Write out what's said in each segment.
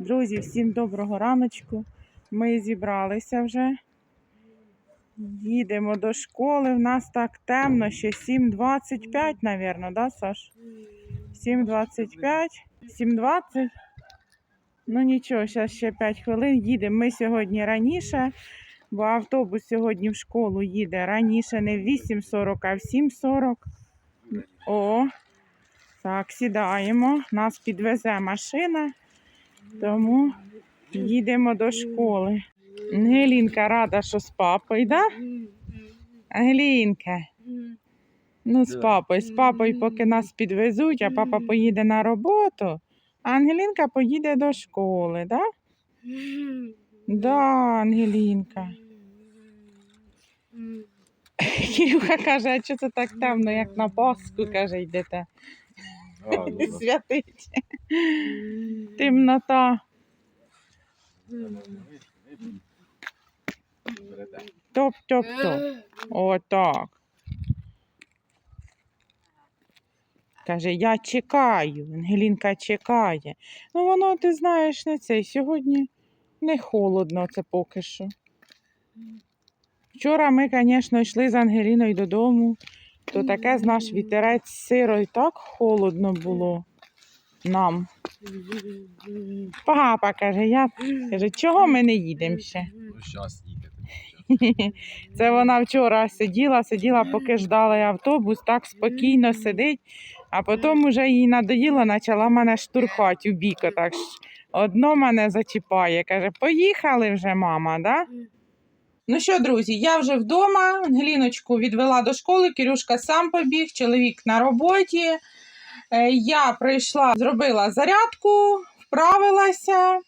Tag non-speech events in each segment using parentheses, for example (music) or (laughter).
Друзі, всім доброго раночку. Ми зібралися вже. Їдемо до школи. В нас так темно, ще 7.25, мабуть, да, Саш? 7.25, 7.20. Ну нічого, зараз ще 5 хвилин їдемо. Ми сьогодні раніше, бо автобус сьогодні в школу їде раніше, не в 8.40, а в 7.40. О, так, сідаємо. Нас підвезе машина, тому їдемо до школи. Ангелінка рада, що з папою, да? Ангелінка. Ну, з папою. З папою, поки нас підвезуть, а папа поїде на роботу, а Ангелінка поїде до школи, да? Да, Ангелінка. (laughs) Кирюха каже, а чого це так темно, як на Пасху, каже, йдете святить. Темнота. Топ-топ-топ. Отак. Каже, я чекаю. Ангелінка чекає. Ну, воно, ти знаєш, не цей. Сьогодні не холодно це поки що. Вчора ми, звісно, йшли з Ангеліною додому, то таке, знаєш, вітерець сиро і так холодно було нам. Папа каже, я каже, чого ми не їдемо ще? Ну, їдете. (laughs) Це вона вчора сиділа, сиділа, поки ждала автобус, так спокійно сидить, а потім уже їй надоїло, почала мене штурхати у бік. Так одно мене зачіпає. Каже, поїхали вже, мама, да? Ну що, друзі, я вже вдома. Ангеліночку відвела до школи, Кирюшка сам побіг, чоловік на роботі. Е, Я прийшла, зробила зарядку, вправилася.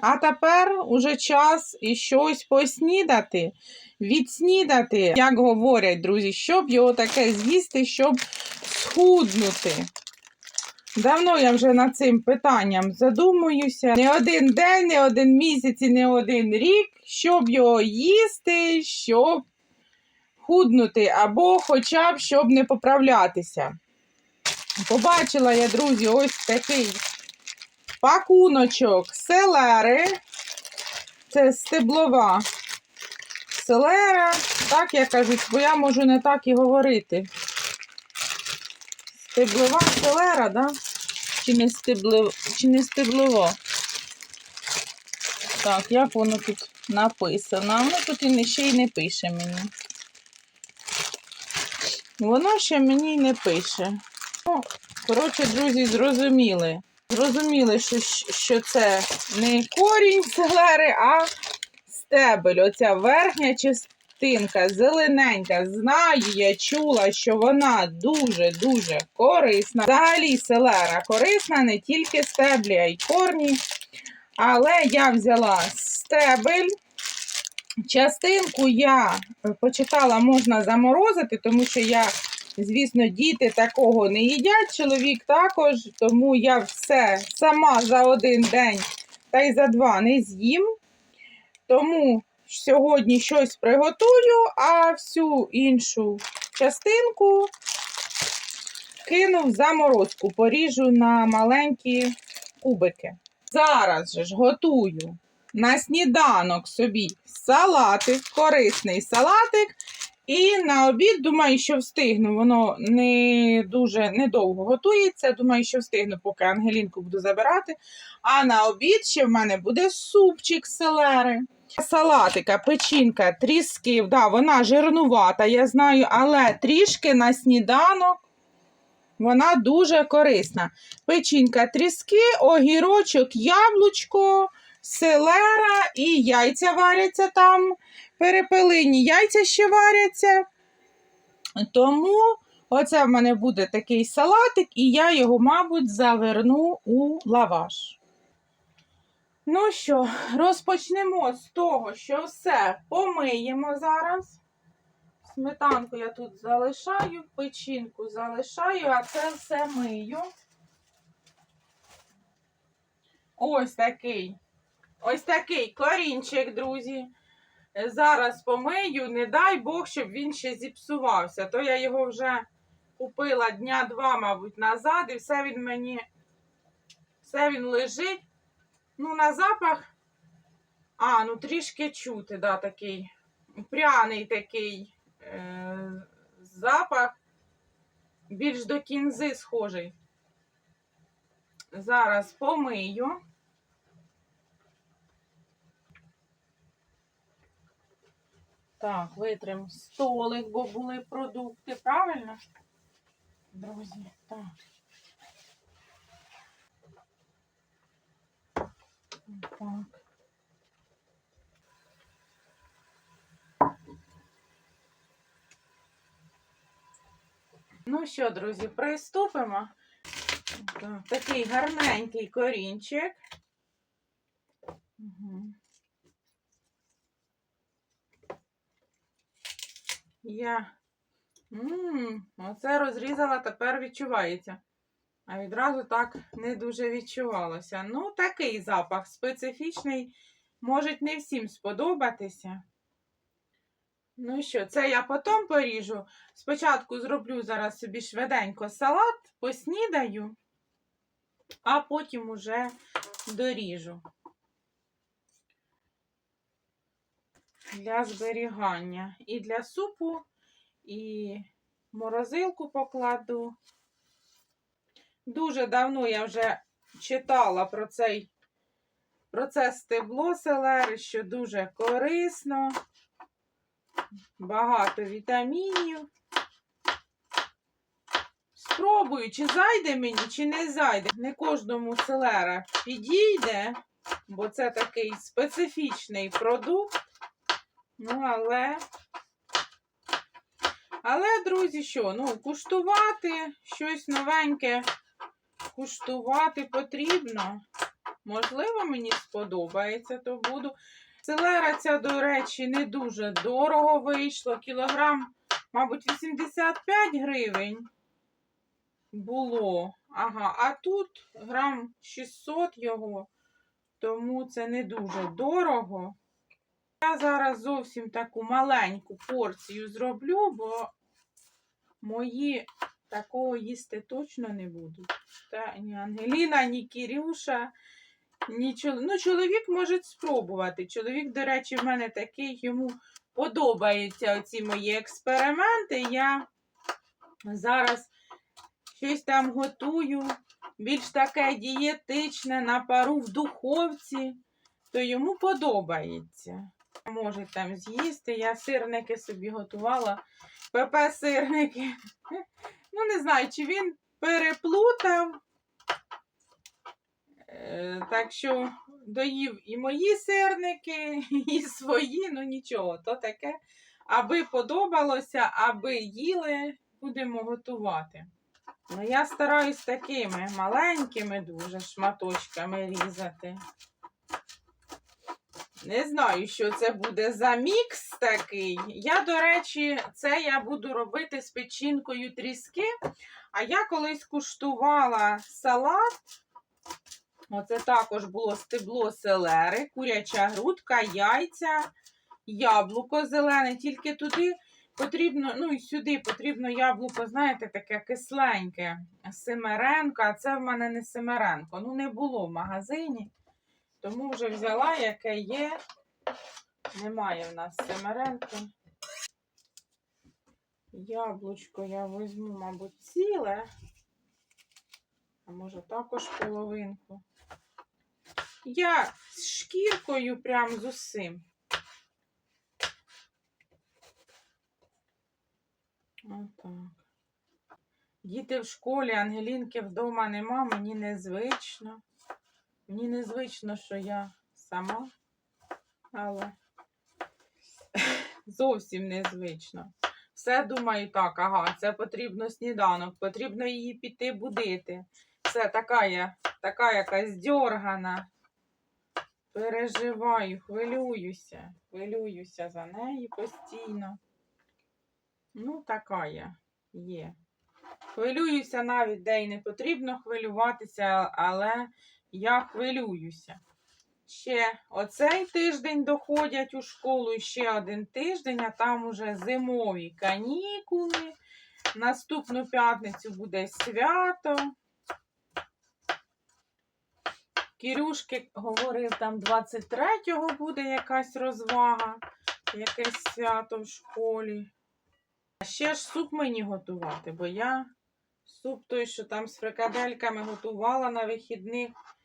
А тепер уже час і щось поснідати, відснідати, як говорять друзі, щоб його таке з'їсти, щоб схуднути. Давно я вже над цим питанням задумуюся. Не один день, не один місяць і не один рік, щоб його їсти, щоб худнути, або хоча б щоб не поправлятися. Побачила я, друзі, ось такий пакуночок селери. Це стеблова селера. Так я кажу, бо я можу не так і говорити. Стеблова селера, да? Чи не, стебло... Чи не стеблово? Так, як воно тут написано? Ну тут і ще й не пише мені. Воно ще мені не пише. Ну, коротше, друзі, зрозуміли. Зрозуміли, що, що це не корінь селери, а стебель. Оця верхня частинка, зелененька. Знаю, я чула, що вона дуже-дуже корисна. Взагалі селера корисна, не тільки стеблі, а й корні. Але я взяла стебель. Частинку я е, почитала, можна заморозити, тому що я Звісно, діти такого не їдять, чоловік також, тому я все сама за один день та й за два не з'їм. Тому сьогодні щось приготую, а всю іншу частинку кину в заморозку, поріжу на маленькі кубики. Зараз же ж готую на сніданок собі салатик, корисний салатик. І на обід, думаю, що встигну. Воно не дуже недовго готується. Думаю, що встигну, поки Ангелінку буду забирати. А на обід ще в мене буде супчик селери. Салатика, печінка, тріски. Да, вона жирнувата, я знаю, але трішки на сніданок вона дуже корисна. Печінка, тріски, огірочок, яблучко, селера і яйця варяться там перепелині яйця ще варяться. Тому оце в мене буде такий салатик, і я його, мабуть, заверну у лаваш. Ну що, розпочнемо з того, що все помиємо зараз. Сметанку я тут залишаю, печінку залишаю, а це все мию. Ось такий. Ось такий корінчик, друзі. Зараз помию, не дай Бог, щоб він ще зіпсувався. То я його вже купила дня два, мабуть, назад, і все він мені, все він лежить Ну, на запах. А, ну трішки чути, да, такий пряний такий е, запах. Більш до кінзи схожий. Зараз помию. Так, витрим столик, бо були продукти, правильно? Друзі, так. Так. Ну що, друзі, приступимо. Такий гарненький корінчик. Угу. Я Ммм, оце розрізала, тепер відчувається. А відразу так не дуже відчувалося. Ну, такий запах специфічний, може не всім сподобатися. Ну що, це я потім поріжу. Спочатку зроблю зараз собі швиденько салат, поснідаю, а потім уже доріжу. Для зберігання. І для супу, і морозилку покладу. Дуже давно я вже читала про цей про це стебло селери, що дуже корисно, багато вітамінів. Спробую, чи зайде мені, чи не зайде. Не кожному селера підійде, бо це такий специфічний продукт. Ну, але але, друзі, що? Ну, куштувати щось новеньке, куштувати потрібно. Можливо, мені сподобається, то буду. Селера ця, до речі, не дуже дорого вийшло. Кілограм, мабуть, 85 гривень було. Ага, а тут грам 600 його, тому це не дуже дорого. Я зараз зовсім таку маленьку порцію зроблю, бо мої такого їсти точно не будуть. Та ні Ангеліна, ні Кірюша, ні чоловік. Ну, чоловік може спробувати. Чоловік, до речі, в мене такий, йому подобаються оці мої експерименти. Я зараз щось там готую, більш таке дієтичне на пару в духовці, то йому подобається може там з'їсти. Я сирники собі готувала. ПП-сирники. Ну, не знаю, чи він переплутав. Е, Так що доїв і мої сирники, (laughs) і свої, ну нічого, то таке. Аби подобалося, аби їли, будемо готувати. Ну, я стараюсь такими маленькими дуже шматочками різати. Не знаю, що це буде за мікс такий. Я, до речі, це я буду робити з печінкою тріски. А я колись куштувала салат. Оце також було стебло селери, куряча грудка, яйця, яблуко зелене. Тільки туди потрібно, ну і сюди потрібно яблуко, знаєте, таке кисленьке, семеренко, а це в мене не семеренко. Ну, не було в магазині. Тому вже взяла, яке є. Немає в нас семеренки. Яблучко я візьму, мабуть, ціле, а може також половинку. Я з шкіркою прям з усім. Отак. Діти в школі, Ангелінки вдома нема, мені незвично. Мені незвично, що я сама, але (laughs) зовсім незвично. Все думаю так, ага, це потрібно сніданок, потрібно її піти будити. Все така я, така якась дьоргана. Переживаю, хвилююся, хвилююся за неї постійно. Ну, така я є. Хвилююся навіть, де й не потрібно хвилюватися, але я хвилююся. Ще оцей тиждень доходять у школу ще один тиждень, а там уже зимові канікули. Наступну п'ятницю буде свято. Кірюшки говорив, там 23-го буде якась розвага, якесь свято в школі. А ще ж суп мені готувати, бо я суп той, що там з фрикадельками готувала на вихідних.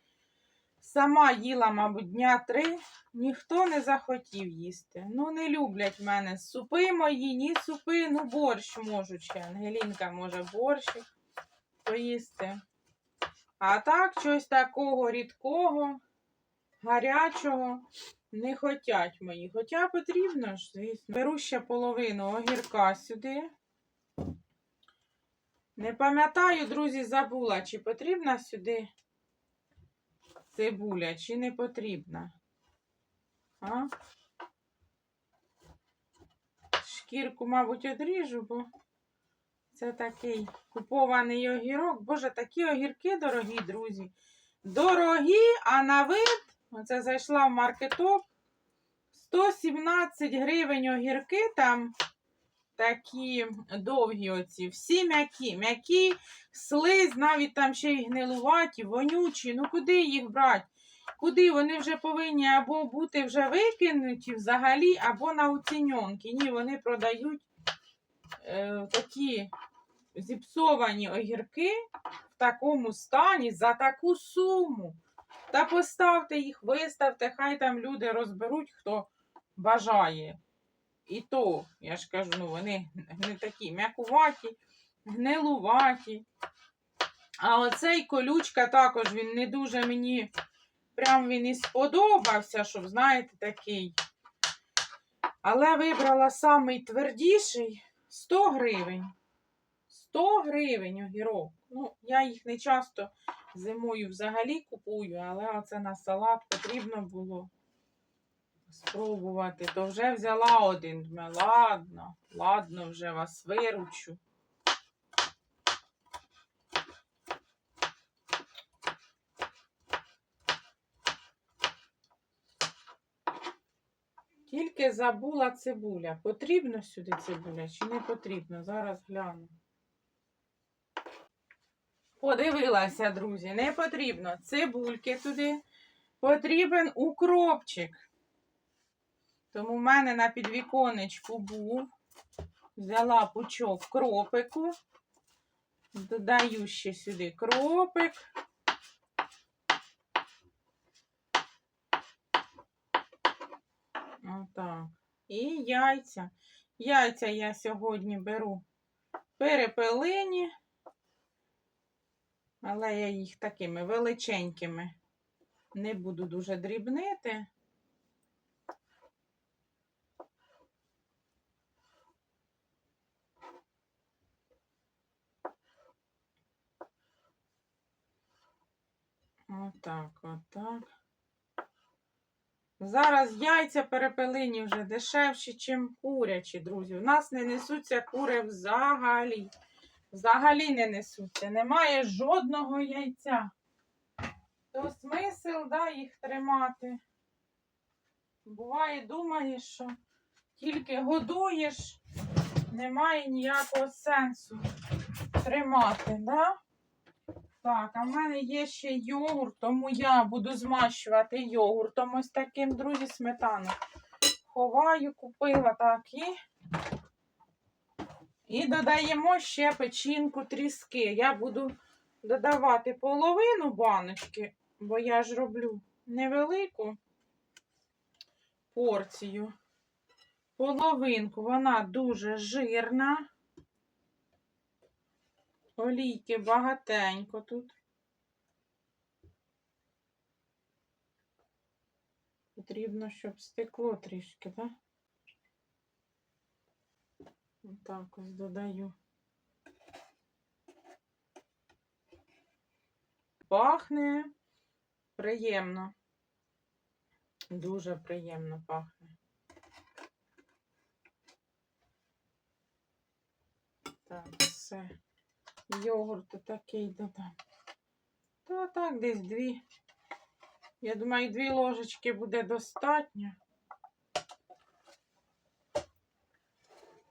Сама їла, мабуть, дня три, ніхто не захотів їсти. Ну, не люблять мене супи мої, ні супи, ну борщ можуть ще. Ангелінка може борщ поїсти. А так, щось такого рідкого, гарячого не хотять мої. Хоча потрібно ж, звісно. Беру ще половину огірка сюди. Не пам'ятаю, друзі, забула, чи потрібна сюди цибуля, чи не потрібна. А? Шкірку, мабуть, одріжу, бо це такий купований огірок. Боже, такі огірки дорогі, друзі. Дорогі, а на вид, оце зайшла в маркетоп. 117 гривень огірки там такі довгі оці, всі м'які. М'які, слиз, навіть там ще й гнилуваті, вонючі. Ну куди їх брати? Куди вони вже повинні або бути вже викинуті взагалі, або на оціньонки. Ні, вони продають е, такі зіпсовані огірки в такому стані за таку суму. Та поставте їх, виставте, хай там люди розберуть, хто бажає. І то, я ж кажу, ну вони не такі м'якуваті, гнилуваті. А оцей колючка також він не дуже мені прям він і сподобався, щоб, знаєте, такий. Але вибрала самий твердіший 100 гривень. 100 гривень огірок. Ну, я їх не часто зимою взагалі купую, але оце на салат потрібно було спробувати. То вже взяла один. Ладно, ладно, вже вас виручу. Тільки забула цибуля. Потрібно сюди цибуля чи не потрібно? Зараз гляну. Подивилася, друзі, не потрібно цибульки туди. Потрібен укропчик. Тому в мене на підвіконечку був. Взяла пучок кропику. Додаю ще сюди кропик. Отак. І яйця. Яйця я сьогодні беру перепелині, але я їх такими величенькими не буду дуже дрібнити. Отак, отак. Зараз яйця перепелині вже дешевші, ніж курячі, друзі. У нас не несуться кури взагалі. Взагалі не несуться. Немає жодного яйця. То смисл, да, їх тримати. Буває, думаєш, що тільки годуєш, немає ніякого сенсу тримати, да? Так, а в мене є ще йогурт, тому я буду змащувати йогуртом ось таким, друзі, сметану. Ховаю, купила так і. І додаємо ще печінку тріски. Я буду додавати половину баночки, бо я ж роблю невелику порцію. Половинку, вона дуже жирна. Олійки багатенько тут. Потрібно, щоб стекло трішки, так? Отак ось додаю. Пахне приємно. Дуже приємно пахне. Так, все. Йогурту такий додам. Та так, десь дві. Я думаю, дві ложечки буде достатньо.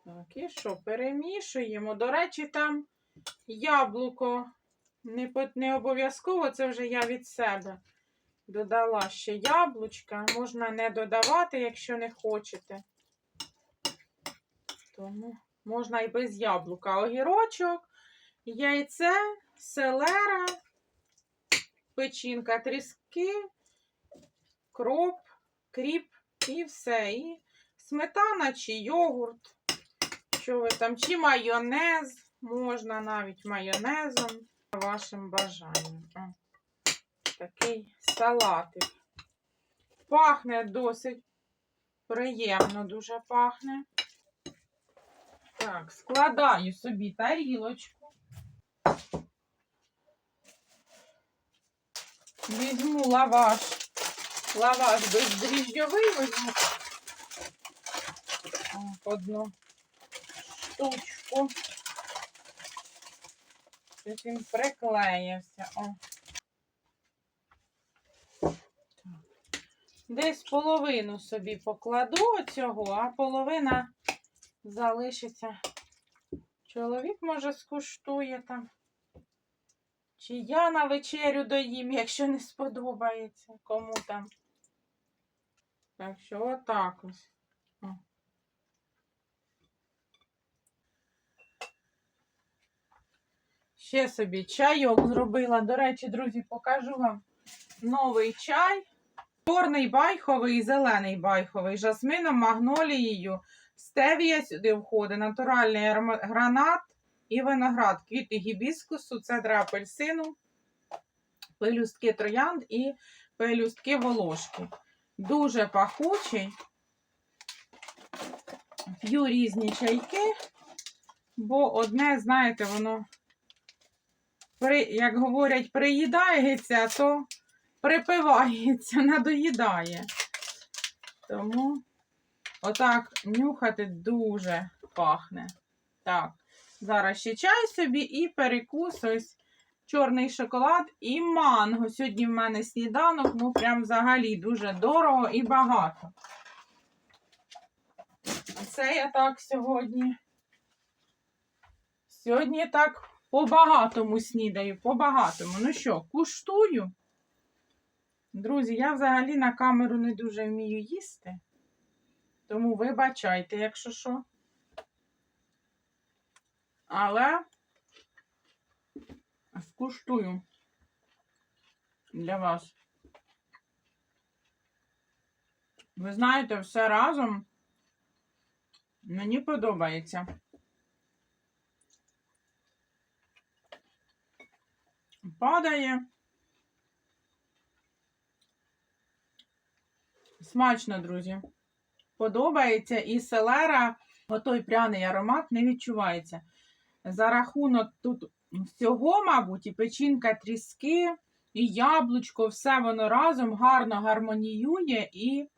Так, і що, перемішуємо. До речі, там яблуко не, не обов'язково, це вже я від себе. Додала ще яблучка. Можна не додавати, якщо не хочете. Тому можна і без яблука. Огірочок, яйце, селера, печінка, тріски, кроп, кріп і все. І сметана чи йогурт. Що ви там, чи майонез, можна навіть майонезом, вашим бажанням. О, такий салатик. Пахне досить приємно, дуже пахне. Так, складаю собі тарілочку. Візьму лаваш. Лаваш бездріжджовий візьму. Одну штучку. Щось він приклеївся. О. Десь половину собі покладу цього, а половина залишиться. Чоловік, може, скуштує там. Чи я на вечерю доїм, якщо не сподобається кому там. Так що отак ось. Ще собі чайок зробила. До речі, друзі, покажу вам новий чай. Чорний байховий і зелений байховий. Жасмином, магнолією. Стевія сюди входить, натуральний гранат і виноград, квіти гібіскусу, цедра апельсину, пелюстки троянд і пелюстки волошки. Дуже пахучий. П'ю різні чайки, бо одне, знаєте, воно, при, як говорять, приїдається, то припивається, (laughs) надоїдає. Тому отак нюхати дуже пахне. Так, зараз ще чай собі і перекус ось чорний шоколад і манго. Сьогодні в мене сніданок, ну прям взагалі дуже дорого і багато. Це я так сьогодні. Сьогодні так по-багатому снідаю, по-багатому. Ну що, куштую. Друзі, я взагалі на камеру не дуже вмію їсти. Тому вибачайте, якщо що. Але скуштую для вас. Ви знаєте, все разом мені подобається. Падає. Смачно, друзі. Подобається і селера, отой пряний аромат не відчувається. За рахунок тут всього, мабуть, і печінка тріски, і яблучко, все воно разом гарно гармоніює і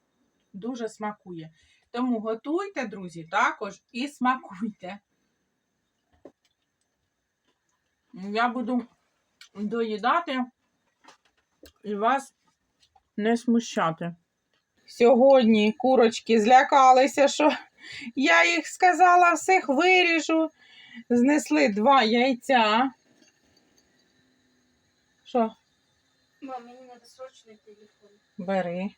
дуже смакує. Тому готуйте, друзі, також і смакуйте. Я буду доїдати і вас не смущати. Сьогодні курочки злякалися, що я їх сказала, всіх виріжу. Знесли два яйця. Що, Мам, мені треба срочний телефон. бери.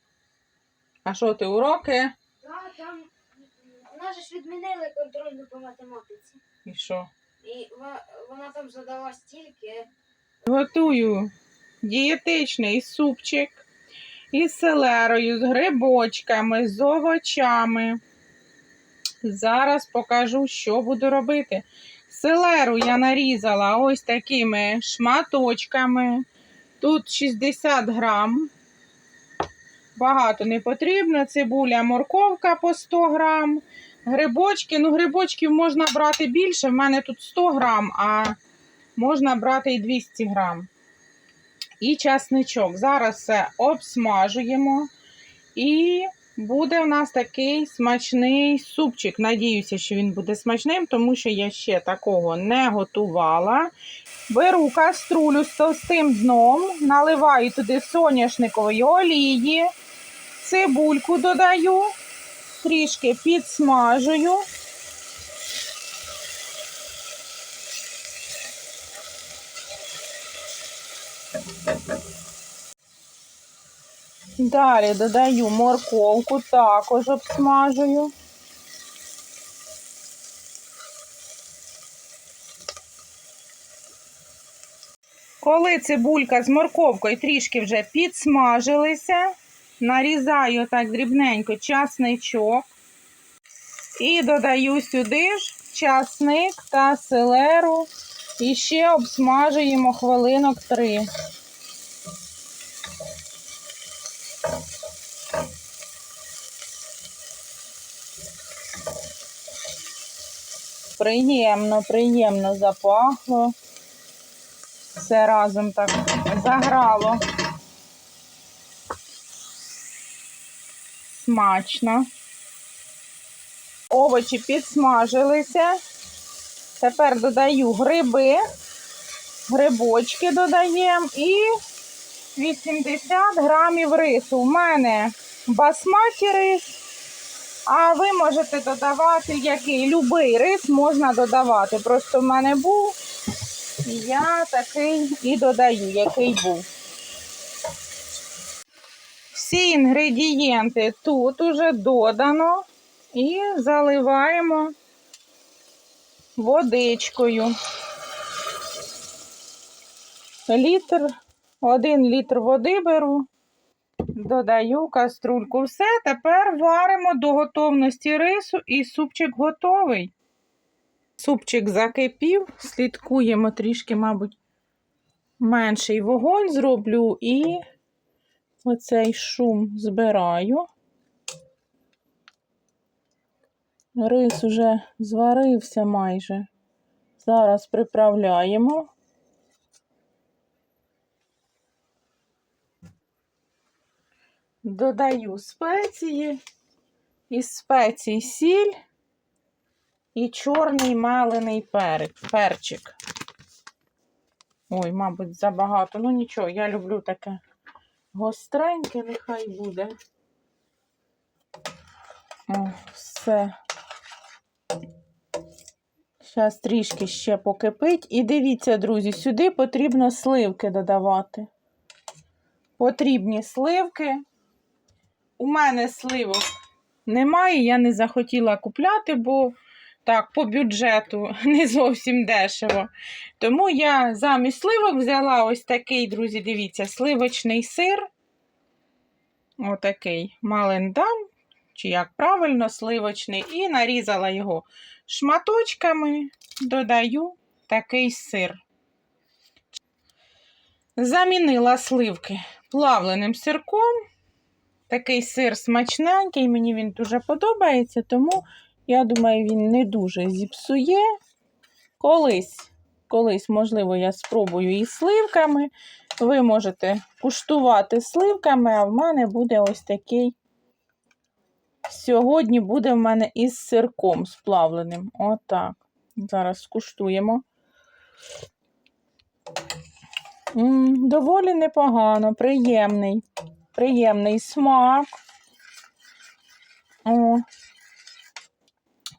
А що ти уроки? Так, там нас ж відмінили контрольну по математиці. І що? І вона, вона там задала стільки. Готую дієтичний супчик із селерою, з грибочками, з овочами. Зараз покажу, що буду робити. Селеру я нарізала ось такими шматочками. Тут 60 грам. Багато не потрібно. Цибуля, морковка по 100 грам. Грибочки. Ну, грибочків можна брати більше. В мене тут 100 грам, а можна брати і 200 грам. І часничок. Зараз все обсмажуємо. І буде у нас такий смачний супчик. Надіюся, що він буде смачним, тому що я ще такого не готувала. Беру каструлю з товстим дном, наливаю туди соняшникової олії, цибульку додаю, трішки підсмажую. Далі додаю морковку, також обсмажую. Коли цибулька з морковкою трішки вже підсмажилися, нарізаю так дрібненько часничок і додаю сюди ж часник та селеру. І ще обсмажуємо хвилинок три. Приємно, приємно запахло. Все разом так заграло. Смачно. Овочі підсмажилися. Тепер додаю гриби, грибочки додаємо і 80 грамів рису. У мене басматі рис, а ви можете додавати який любий рис можна додавати. Просто в мене був, і я такий і додаю, який був. Всі інгредієнти тут уже додано і заливаємо водичкою. Літр, один літр води беру, додаю каструльку. Все, тепер варимо до готовності рису і супчик готовий. Супчик закипів, слідкуємо трішки, мабуть, менший вогонь зроблю і оцей шум збираю. Рис уже зварився майже. Зараз приправляємо. Додаю спеції, із спецій сіль і чорний малений перець, перчик. Ой, мабуть, забагато. Ну нічого, я люблю таке гостреньке, нехай буде. О, все. Зараз трішки ще покипить. І дивіться, друзі, сюди потрібно сливки додавати. Потрібні сливки. У мене сливок немає, я не захотіла купляти, бо так, по бюджету (laughs) не зовсім дешево. Тому я замість сливок взяла ось такий, друзі, дивіться, сливочний сир. Отакий малендам, чи як правильно, сливочний, і нарізала його шматочками, додаю такий сир. Замінила сливки плавленим сирком. Такий сир смачненький, мені він дуже подобається, тому я думаю, він не дуже зіпсує. Колись, колись, можливо, я спробую із сливками. Ви можете куштувати сливками, а в мене буде ось такий. Сьогодні буде в мене із сирком сплавленим. Отак. Зараз скуштуємо. М -м, доволі непогано, приємний. Приємний смак. О.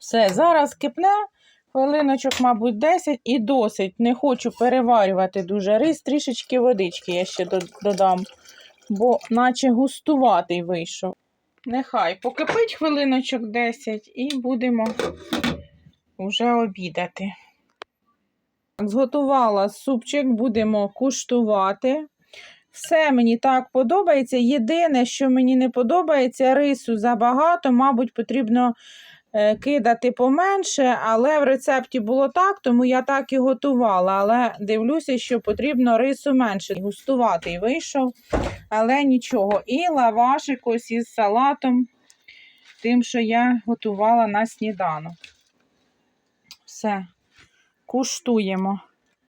Все, зараз кипне, хвилиночок, мабуть, 10 і досить. Не хочу переварювати дуже рис, трішечки водички я ще додам, бо наче густуватий вийшов. Нехай покипить хвилиночок 10 і будемо вже обідати. Зготувала супчик, будемо куштувати. Все мені так подобається. Єдине, що мені не подобається, рису забагато, мабуть, потрібно е, кидати поменше, але в рецепті було так, тому я так і готувала. Але дивлюся, що потрібно рису менше. Густуватий вийшов, але нічого. І лавашик ось із салатом, тим, що я готувала на сніданок. Все, куштуємо.